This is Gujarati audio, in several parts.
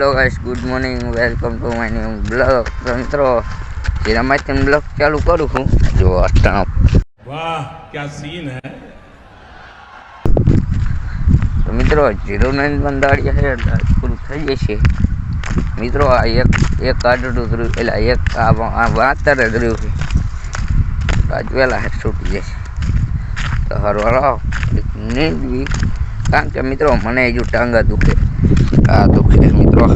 Hello guys good morning welcome to my new blog તંત્રો સિરામાથી બ્લોગ ચાલુ કરું છું જો સ્ટમ્પ વાહ ક્યા સીન હે? તો મિત્રો જીરો નાઇન બંધાડીએ છે પૂરું થઈ જાય છે. મિત્રો આ એક એક આડું ધર્યું એટલે એક આ વાતર કર્યું છે. આજ વહેલા છૂટી જશે. તો હરવાળો નહીં કારણ કે મિત્રો મને હજુ ટાંગા દુખે. આ દુખે મિત્રો.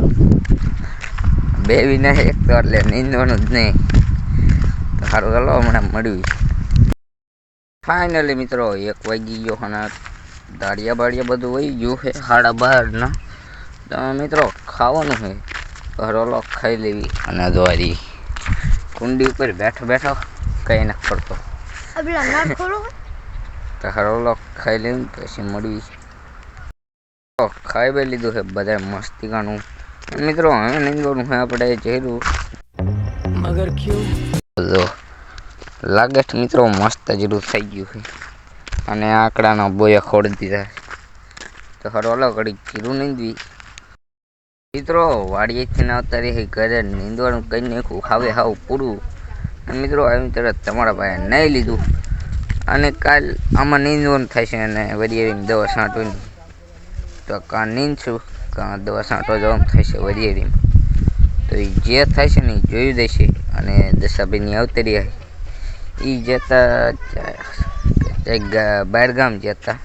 બેવીને એક તો એટલે નીંદવાનું જ નહીં. તો સારું ચાલો હમણાં મળ્યું. ફાઇનલી મિત્રો એક વાગી ગયો અને દાળિયા બાળિયા બધું વહી ગયું છે સાડા બારના તો મિત્રો ખાવાનું છે. હરોલો ખાઈ લેવી અને દ્વારી કુંડી ઉપર બેઠો બેઠો કંઈ ના પડતો. તો હરોલો ખાઈ લેવી પછી મળવી. મિત્રો ખાઈ બે લીધું છે બધા મસ્તિકાનું મિત્રો હવે નીંદવાનું હે આપણે ચહેરું મગર ક્યુ? લાગે છે મિત્રો મસ્ત જીરું થઈ ગયું છે. અને આંકડાના બોયા ખોડી દીધા તો હરોલો ઘડી જીરું નીંદવી. મિત્રો વાડીએથી ના તારીખે ઘરે નીંદવાનું કંઈ નાખ્યું ખાવે હાવ પૂરું. મિત્રો આવી તરત તમારા ભાઈએ નહીં લીધું. અને કાલ આમાં નીંદવાનું થાય છે અને વરી એવી દવા છાંટવાની. તો કાં નીંદશું કાં દવા છાંટવા જવાનું છે વળી તો એ જે છે ને એ જોયું દેશે અને દશાભાઈની અવતરી એ જતા બહાર ગામ જતા.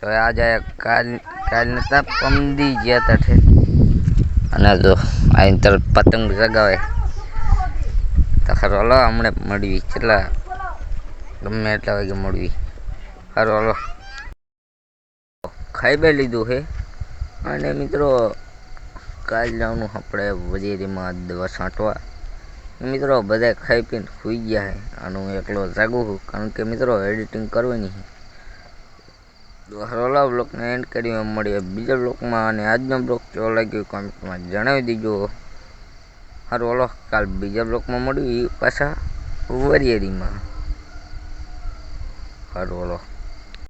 તો આજે કાલ કાલ નતા પમદી જતા છે અને જો અહીં તરફ પતંગ જગાવે. તો ખરો હમણાં મળવી. કેટલા ગમે એટલા વાગે મળવી. ખરો હલો. ખાઈ બે લીધું છે. અને મિત્રો, કાલ જવાનું આપણે વજેરીમાં દવા છાંટવા. મિત્રો બધા ખાઈ પીને સુઈ ગયા છે. અને હું એકલો જાગું છું, કારણ કે મિત્રો એડિટિંગ કરવાની છે. તો હરોલા બ્લોકને એન્ડ કરી મળીએ બીજા બ્લોકમાં અને આજનો બ્લોક કેવો લાગ્યો, કોમેન્ટમાં જણાવી દીજો. સારું ઓલો કાલ બીજા બ્લોકમાં મળ્યું એ પાછા વરિયેરીમાં સારું હલો.